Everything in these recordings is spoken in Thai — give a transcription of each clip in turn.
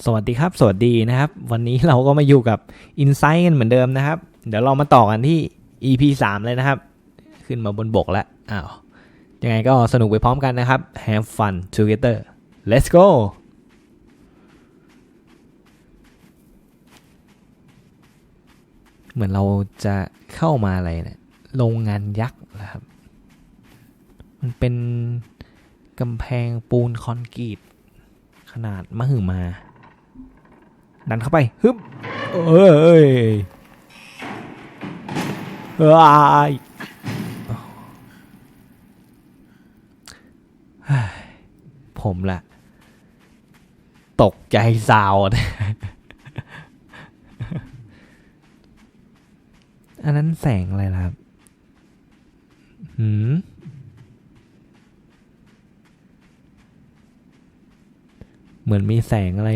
สวัสดีครับ สวัสดีนะครับ วันนี้เราก็มาอยู่กับ Insight กันเหมือนเดิมนะครับ เดี๋ยวเรามาต่อกันที่ EP 3 เลยนะครับ ขึ้นมาบนบกแล้วอ้าวยังไงก็สนุกไปพร้อมกันนะครับ Have fun together let's go เหมือนเราจะเข้ามาอะไรเนี่ยโรงงานยักษ์นะครับ มันเป็นกำแพงปูนคอนกรีตขนาดมหึมา ดันเข้าไปฮึบเอ้ยเอ้ยเฮ้ยผมละตกใจสาวดอันนั้นแสงอะไรล่ะครับหืมเหมือนมีแสงอะไร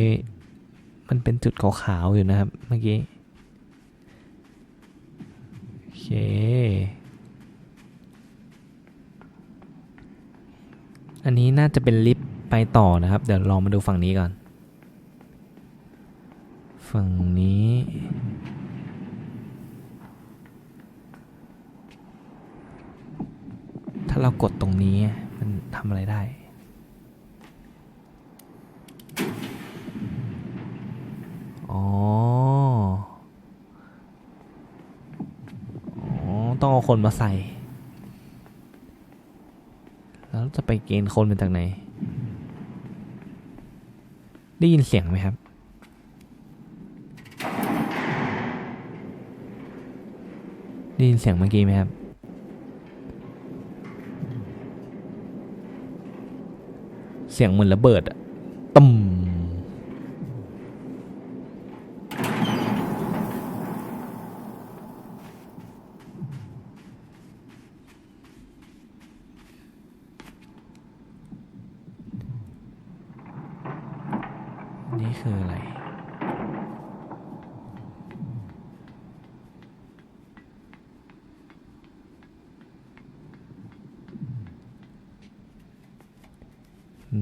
มันเป็นจุดขาวๆอยู่นะครับ เมื่อกี้โอเคอันนี้น่าจะเป็นลิฟต์ไปต่อนะครับ เดี๋ยวลองมาดูฝั่งนี้ก่อน ฝั่งนี้ ถ้าเรากดตรงนี้มันทำอะไรได้ อ๋ออ๋อ ต้องเอาคนมาใส่ แล้วจะไปเกณฑ์คนมาจากไหน ได้ยินเสียงไหมครับ ได้ยินเสียงเมื่อกี้ไหมครับเสียงเหมือนระเบิดอะตึม นี่คืออะไร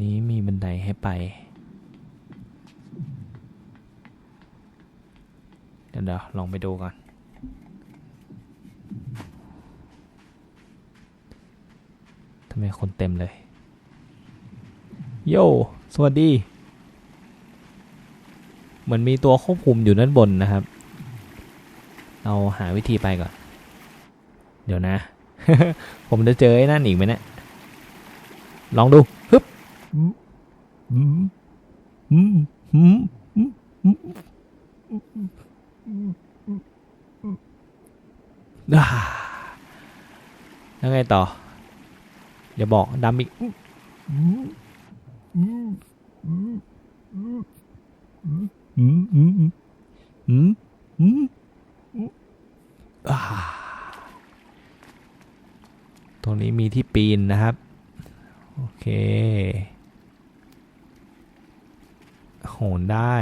นี้มีบันไดให้ไป เดี๋ยวลองไปดูก่อนทำไมคนเต็มเลย โย สวัสดี เหมือนมีตัวควบคุมอยู่ด้านบนนะครับ เราหาวิธีไปก่อน เดี๋ยวนะ ผมจะเจอไอ้นั่นอีกไหมเนี่ยลองดู แล้วไงต่อ เดี๋ยวบอกดำอีกตรงนี้มีที่ปีนนะครับ โอเค โหนได้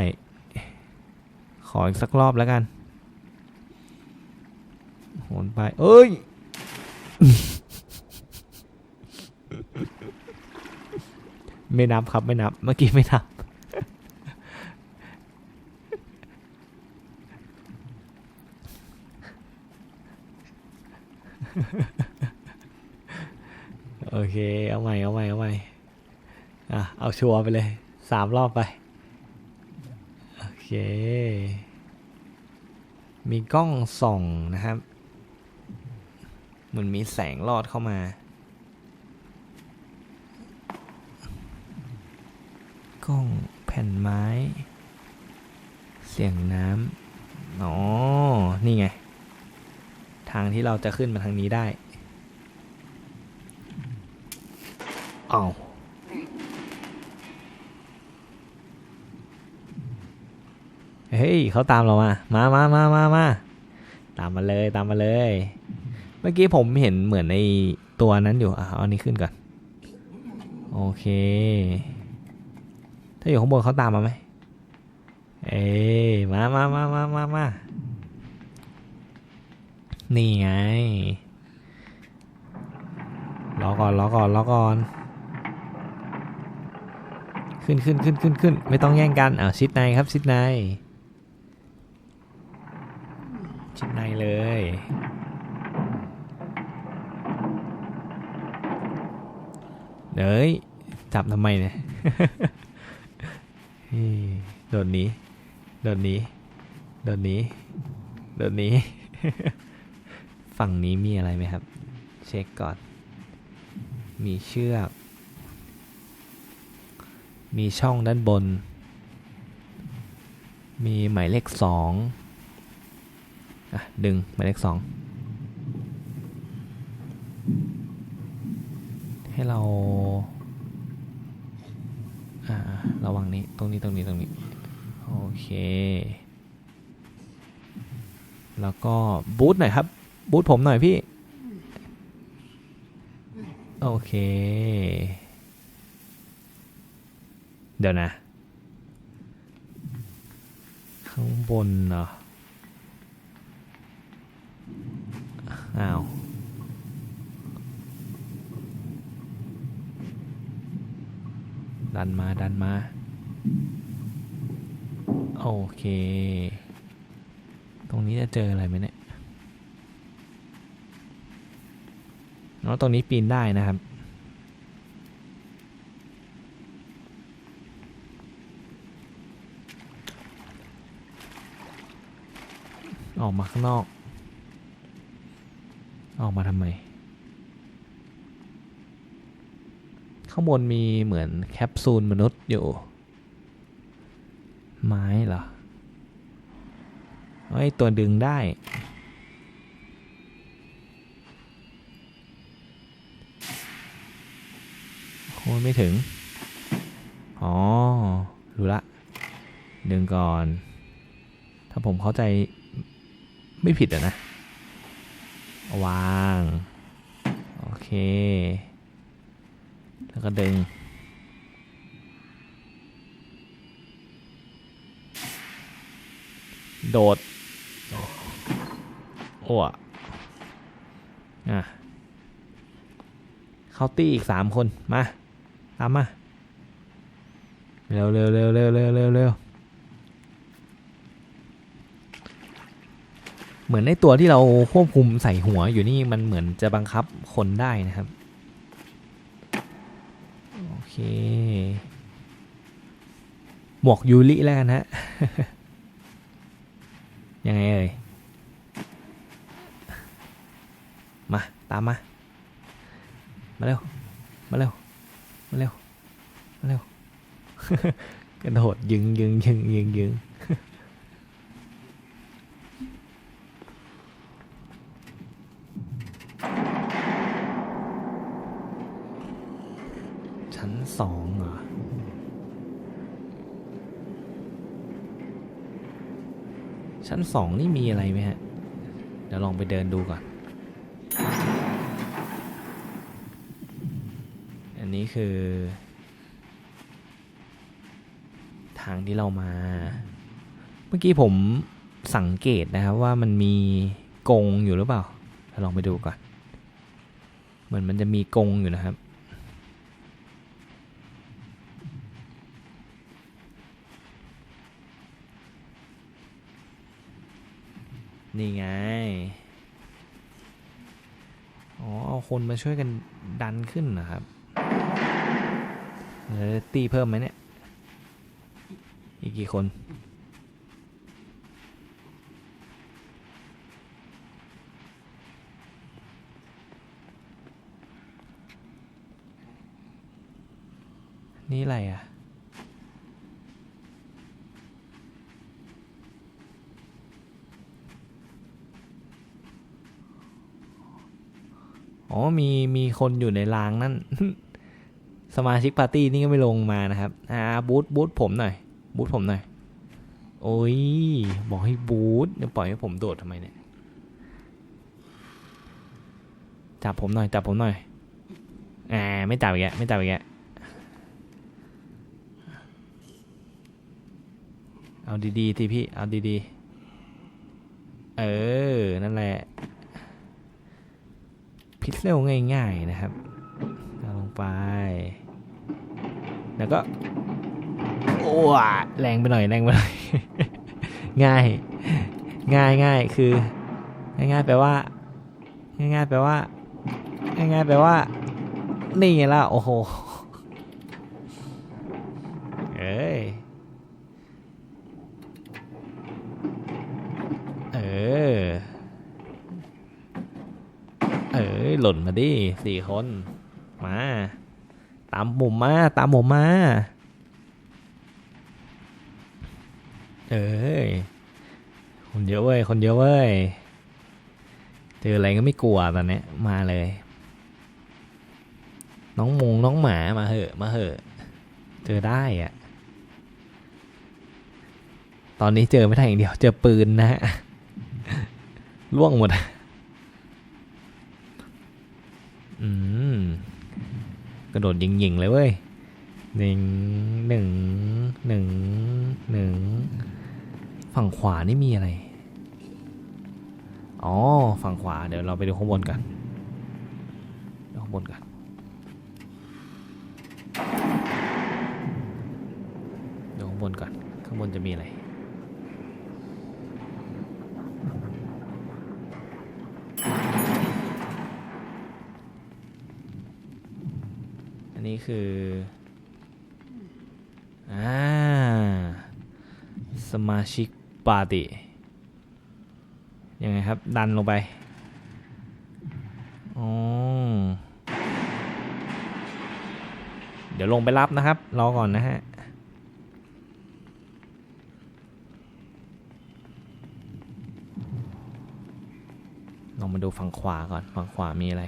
ขออีกสักรอบแล้วกัน โหนไป เอ้ย ไม่นับครับไม่นับ เมื่อกี้ไม่นับ โอเค เอาใหม่ เอาใหม่ เอาใหม่ อะ เอาชัวร์ไปเลยสามรอบไป มีกล้องส่องนะครับ เหมือนมีแสงลอดเข้ามา กล้องแผ่นไม้ เสียงน้ำ อ๋อ นี่ไง ทางที่เราจะขึ้นมาทางนี้ได้อ้าว เฮ้ยเขาตามเรามา มามามามามาตามมาเลยตามมาเลย เมื่อกี้ผมเห็นเหมือนในตัวนั้นอยู่อะเอาอันนี้ขึ้นก่อน โอเค ถ้าอยู่ข้างบนเขาตามมาไหมเอ้ยมามามามามามานี่ไง รอก่อนรอก่อนรอก่อน ขึ้นขึ้นขึ้นขึ้นขึ้น ไม่ต้องแย่งกันอ้าชิดในครับชิดใน ชิดในเลย เดี๋ยวเอ้ยจับทำไมเนี่ยเฮ้ยโดดหนี้ โดดหนี้ โดดหนี้ โดดหนี้ ฝั่งนี้มีอะไรไหมครับ เช็คก่อน มีเชือก มีช่องด้านบน มีหมายเลขสอง อะดึงหมายเลขสองให้เราอ่าระวังนี้ตรงนี้ตรงนี้ตรงนี้โอเค แล้วก็บูทหน่อยครับ บูทผมหน่อยพี่ โอเค เดี๋ยวนะ ข้างบนเนาะ อ้าวดันมาดันมา โอเค ตรงนี้จะเจออะไรไหมเนี่ยเนาะตรงนี้ปีนได้นะครับ ออกมาข้างนอก ออกมาทำไม ข้างบนมีเหมือนแคปซูลมนุษย์อยู่ ไม้เหรอไอ้ยตัวดึงได้ โอ้ยไม่ถึง อ๋อ รู้ละ ดึงก่อน ถ้าผมเข้าใจไม่ผิดอะนะ วาง โอเค แล้วก็ดึง โดดโอ้อะอะเข้าตี้อีกสามคน มา ตามมา เร็วเร็วเร็วเร็วเร็วเร็ว เหมือนในตัวที่เราควบคุมใส่หัวอยู่นี่มันเหมือนจะบังคับคนได้นะครับ โอเค หมวกยูริแล้วกันฮะ ยังไงเอ่ย มา ตามมา มาเร็ว มาเร็ว มาเร็ว มาเร็ว กระโดด ยึงยึงยึงยึงยึง สองนี่มีอะไรไหมฮะ เดี๋ยวลองไปเดินดูก่อน อันนี้คือ ทางที่เรามา เมื่อกี้ผมสังเกตนะครับว่ามันมีกรงอยู่หรือเปล่าลองไปดูก่อน เหมือนมันจะมีกรงอยู่นะครับ นี่ไง อ๋อ เอาคนมาช่วยกันดันขึ้นนะครับแล้วตีเพิ่มไหมเนี่ย อีกกี่คน นี่อะไรอะ อ๋อมีมีคนอยู่ในรางนั่นสมาชิกปาร์ตี้นี่ก็ไม่ลงมานะครับ อ่าบูธบูธผมหน่อยบูธผมหน่อย โอ้ย บอกให้บูธเนี่ยปล่อยให้ผมโดดทำไมเนี่ย จับผมหน่อย จับผมหน่อยอ่าไม่จับอีกแกไม่จับอีกแกเอาดีๆทีพี่ เอาดีๆ เออ นั่นแหละ พิกเซลง่ายๆนะครับเอาลงไป แล้วก็โอ้แรงไปหน่อยแรงไปหน่อยง่ายง่ายง่ายคือง่ายง่ายแปลว่า ง่ายง่ายแปลว่า ง่ายง่ายแปลว่า นี่ไงล่ะโอ้โห เอ้ย เออ เอ้ย หล่นมาดิสี่คน มา ตามผมมา ตามผมมา เอ้ย คนเยอะเว้ย คนเยอะเว้ย เจออะไรก็ไม่กลัวตอนนี้มาเลย น้องมงน้องหมามาเหอะ มาเหอะ เจอได้อะ ตอนนี้เจอไม่ได้อย่างเดียว เจอปืนนะฮะล่วงหมด อืมกระโดดยิงๆเลยเว้ยหนึ่งหนึ่งหนึ่งหนึ่งฝั่งขวานี่มีอะไร อ๋อ ฝั่งขวา เดี๋ยวเราไปดูข้างบนกันดูข้างบนกันดูข้างบนก่อน ข้างบนจะมีอะไร อั นี้คืออ่าสมาชิกปาร์ตี้ยังไงครับ ดันลงไปอ๋อเดี๋ยวลงไปรับนะครับ รอก่อนนะฮะลองมาดูฝั่งขวาก่อนฝั่งขวามีอะไร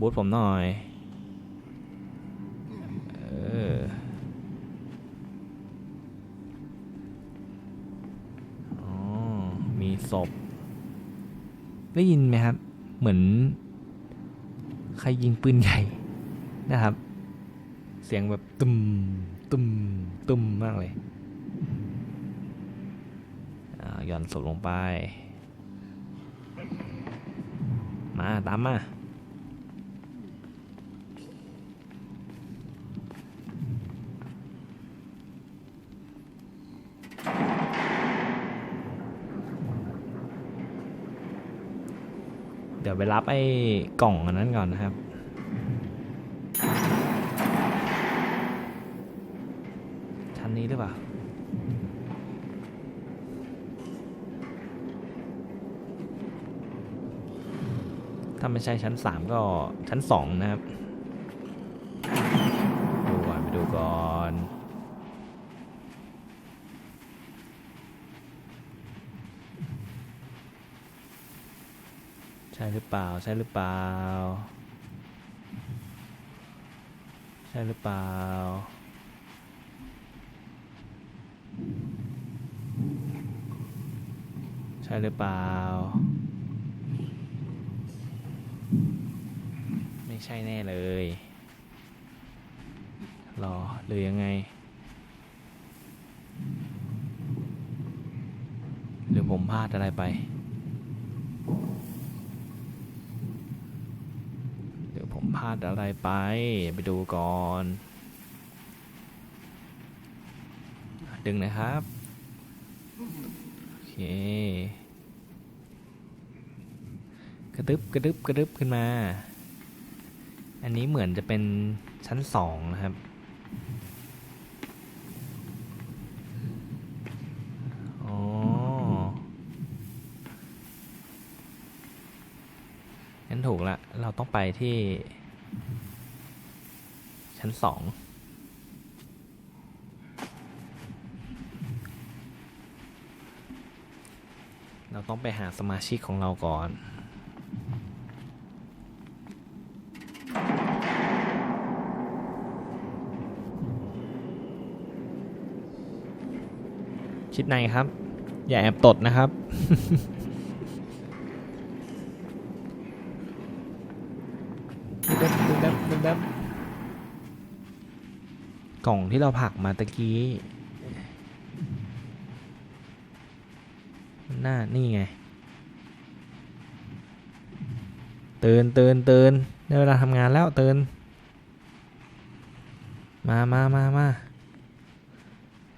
บูทผมหน่อย เออ อ๋อ มีศพ ได้ยินไหมครับ เหมือน ใครยิงปืนใหญ่ นะครับ เสียงแบบตุ้มตุ้มตุ้มมากเลยหย่อนศพลงไป มา ตามมา ไปรับไอ้กล่องอันนั้นก่อนนะครับ ชั้นนี้หรือเปล่าถ้าไม่ใช่ชั้นสามก็ชั้นสองนะครับ ดูก่อน ไปดูก่อน ใช่หรือเปล่า ใช่หรือเปล่า ใช่หรือเปล่า ใช่หรือเปล่า ไม่ใช่แน่เลยรอหรือยังไงหรือผมพลาดอะไรไป หรือผม พลาดอะไรไป ไปดูก่อน ดึงนะครับ โอเค กระดึบกระดึบกระดึบขึ้นมา อันนี้เหมือนจะเป็นชั้นสองนะครับ อ๋อ งั้นถูกละ เราต้องไปที่ ชั้นสองเราต้องไปหาสมาชิกของเราก่อนชิดในครับ อย่าแอบตดนะครับ ดึบดึบดึบดึบดึบ กล่องที่เราผักมาตะกี้หน้านี่ไงตื่นตื่นตื่นได้เวลาทำงานแล้วตื่นมามามามา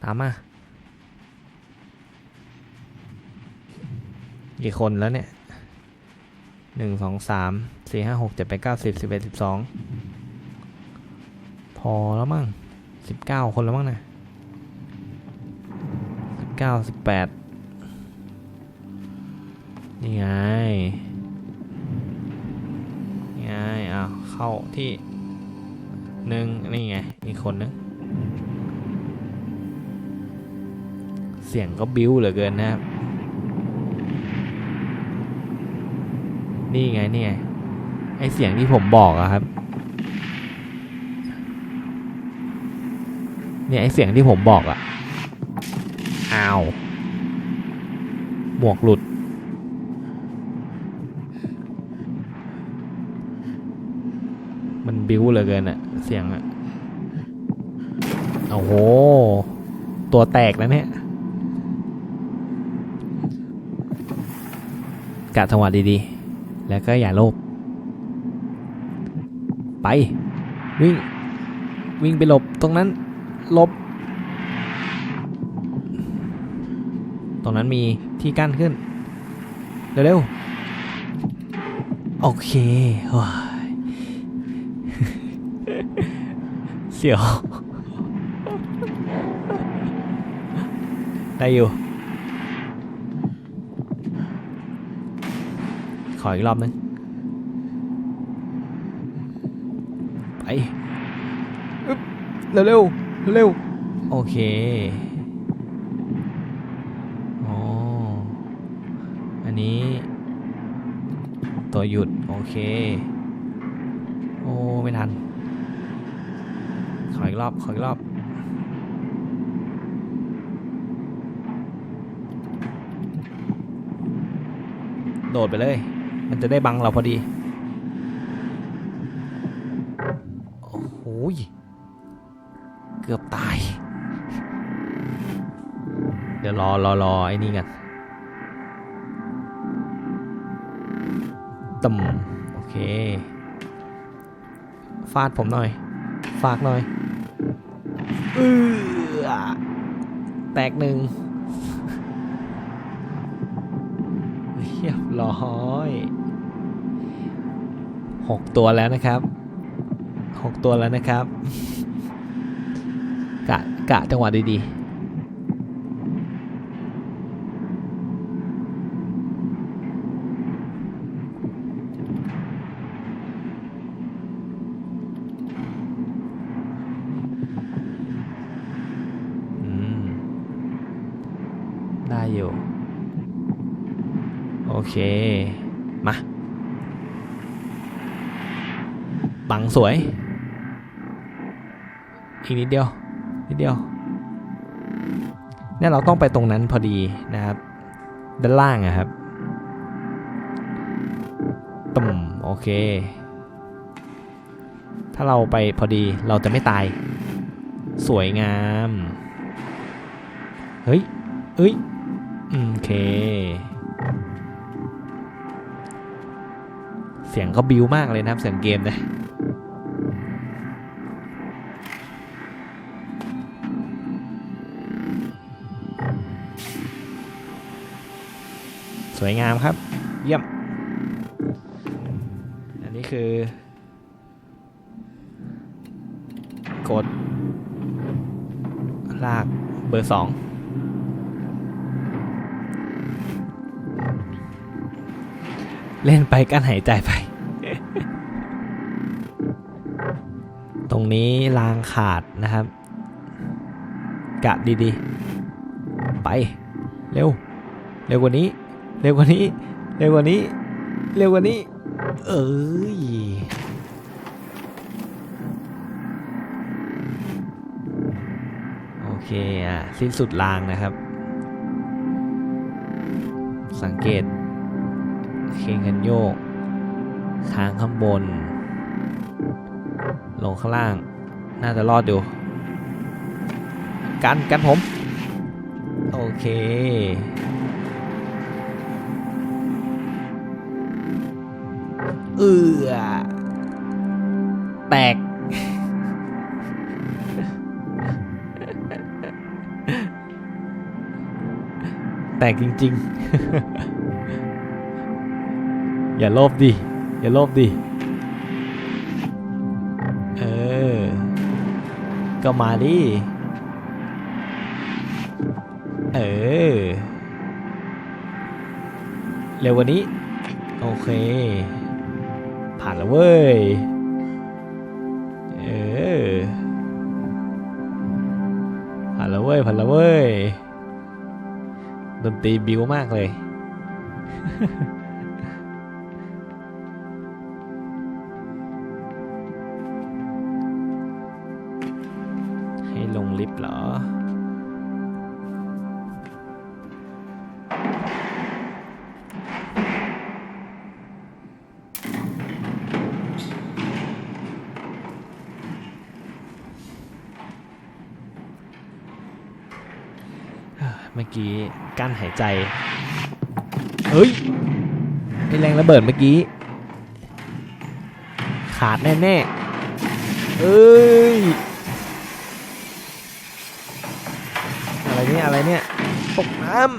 ตามมากี่คนแล้วเนี่ยหนึ่งสองสามสี่ห้าหกเจ็ดแปดเก้าสิบสิบเอ็ดสิบสองพอแล้วมั้ง สิบเก้าคนแล้วมั้งนะสิบเก้าสิบแปดนี่ไงนี่ไงอ้าวเข้าที่หนึ่งนี่ไงอีกคนนึงเสียงก็บิ้วเหลือเกินนะครับ นี่ไงนี่ไงไอเสียงที่ผมบอกอะครับ เนี่ยไอเสียงที่ผมบอกอะอ้าว หมวกหลุด มันบิ้วเหลือเกินอะเสียงอะโอ้โห ตัวแตกแล้วเนี่ยกะจังหวะดีๆ แล้วก็อย่าโลภ ไป วิ่ง วิ่งไปหลบตรงนั้น ลบ ตรงนั้นมีที่กั้นขึ้น เร็วๆ โอเคว้ายเสียว ได้อยู่ ขออีกรอบนึง ไปอึ๊บเร็วเร็วๆ เร็ว โอเคอ๋ออันนี้ ตัวหยุด โอเค โอ้ ไม่ทัน ขออีกรอบ ขออีกรอบ โดดไปเลย มันจะได้บังเราพอดี โอ้ย กือบตาย เดี๋ยวรอรอรอไอ้นี่กันต่ำโอเค ฟาดผมหน่อย ฝากหน่อยเออแตกหนึ่งเรียบร้อยหกตัวแล้วนะครับหกตัวแล้วนะครับ กะจังหวะดีๆได้อยู่ โอเค มาบังสวย อีกนิดเดียว นิดเดียวเนี่ยเราต้องไปตรงนั้นพอดีนะครับ ด้านล่างอะครับตุ่มโอเค ถ้าเราไปพอดีเราจะไม่ตาย สวยงาม เฮ้ยเอ้ยโอเค เสียงเขาบิวมากเลยนะครับเสียงเกมนะ สวยงามครับ เยี่ยม อันนี้คือ กด ลากเบอร์สองเล่นไปกั้นหายใจไป ตรงนี้รางขาดนะครับ กะดีๆ ไป เร็ว เร็วกว่านี้ เร็วกว่านี้ เร็วกว่านี้ เร็วกว่านี้ เอ้ยโอเคอะสิ้นสุดรางนะครับ สังเกต เคงกันโยก ค้างข้างบน ลงข้างล่าง น่าจะรอดอยู่ กัน กันผม โอเค เออแตก แตกจริง ๆ อย่าโลภดิ อย่าโลภดิ เออ ก็มาดิ เออ เร็วกว่านี้ โอเค แล้วเว้ย เออ ผ่านแล้วเว้ย ผ่านแล้วเว้ย ดนตรีบิวมากเลย ให้ลงลิฟต์เหรอ กี้กั้นหายใจ เฮ้ยไอแรงระเบิดเมื่อกี้ ขาดแน่ๆเอ้ย อะไรเนี่ย อะไรเนี่ย ตกน้ำ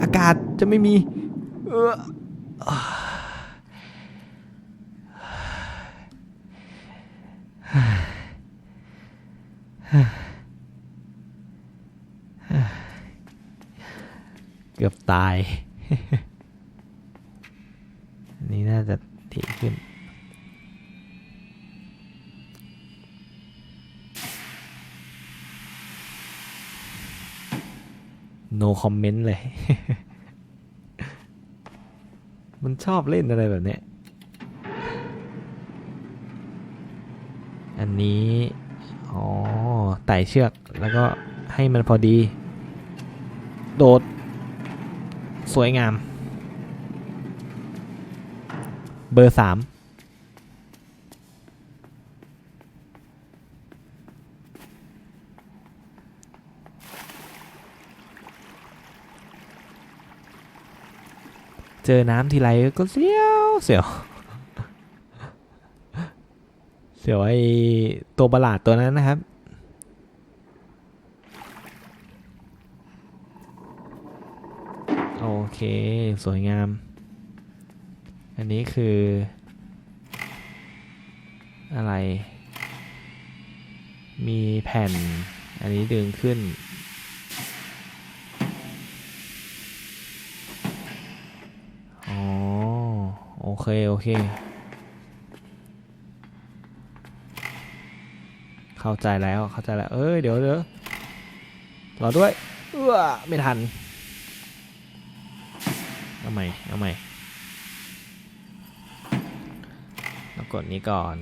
อากาศจะไม่มี เออ เกือบตาย อันนี้น่าจะถี่ขึ้น no comment เลย มันชอบเล่นอะไรแบบเนี้ย อันนี้ อ๋อ ไต่เชือก แล้วก็ให้มันพอดี โดด สวยงาม เบอร์สามเจอน้ำทีไรก็เสียวเสียว เสียวไอตัวประหลาดตัวนั้นนะครับ โอเค สวยงาม อันนี้คือ อะไร มีแผ่น อันนี้ดึงขึ้นอ๋อโอเค โอเค เข้าใจแล้วเข้าใจแล้ว เอ้ยเดี๋ยวเดี๋ยวรอด้วยเอื้อไม่ทันเอาใหม่เอาใหม่แล้วกดนี้ก่อน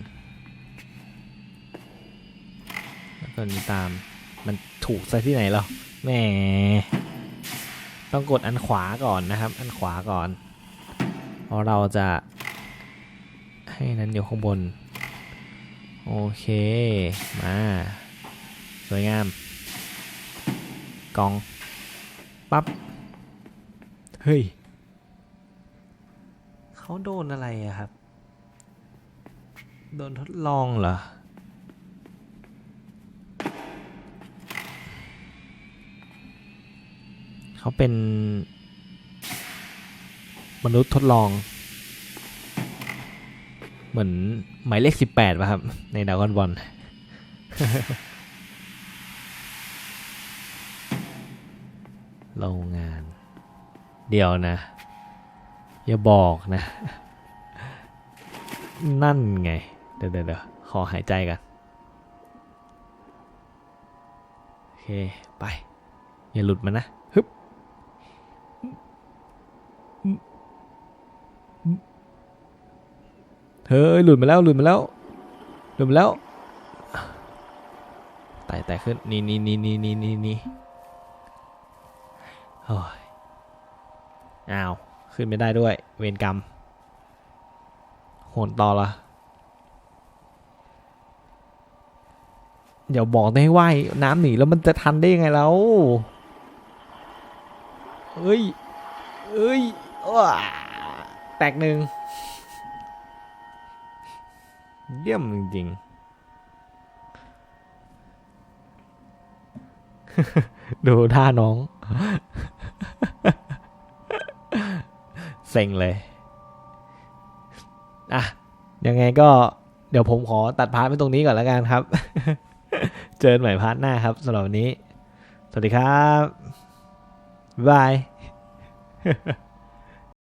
แล้วกดนี้ตามมันถูกซะที่ไหนหรอแหมต้องกดอันขวาก่อนนะครับ อันขวาก่อนเพราะเราจะให้นั้นอยู่ข้างบน โอเค มา สวยงาม กอง ปั๊บ เฮ้ย เขาโดนอะไรอะครับ โดนทดลองเหรอ เขาเป็น มนุษย์ทดลอง เหมือน หมายเลขสิบแปดป่ะครับ ในดากอนบอลโรงงาน เดี๋ยวนะ อย่าบอกนะ นั่นไง เดี๋ยวเดี๋ยวเดี๋ยวขอหายใจกัน โอเค ไป อย่าหลุดมานะฮึบ เฮ้ยหลุดมาแล้วหลุดมาแล้วหลุดมาแล้วไต่ไต่ขึ้นนี่นี่นี่นี่นี่นี่นี่โอ้ยอ้าวขึ้นไม่ได้ด้วย เวรกรรมโหนต่อละเดี๋ยวบอกได้ให้ว่ายน้ำหนีแล้วมันจะทันได้ยังไงแล้วเอ้ยเอ้ยว้าแตกหนึ่ง เยี่ยมจริงๆ ดูท่าน้อง เซ็งเลย อะ ยังไงก็เดี๋ยวผมขอตัดพาร์ทไปตรงนี้ก่อนแล้วกันครับ เจอใหม่พาร์ทหน้าครับสำหรับวันนี้ สวัสดีครับบายบาย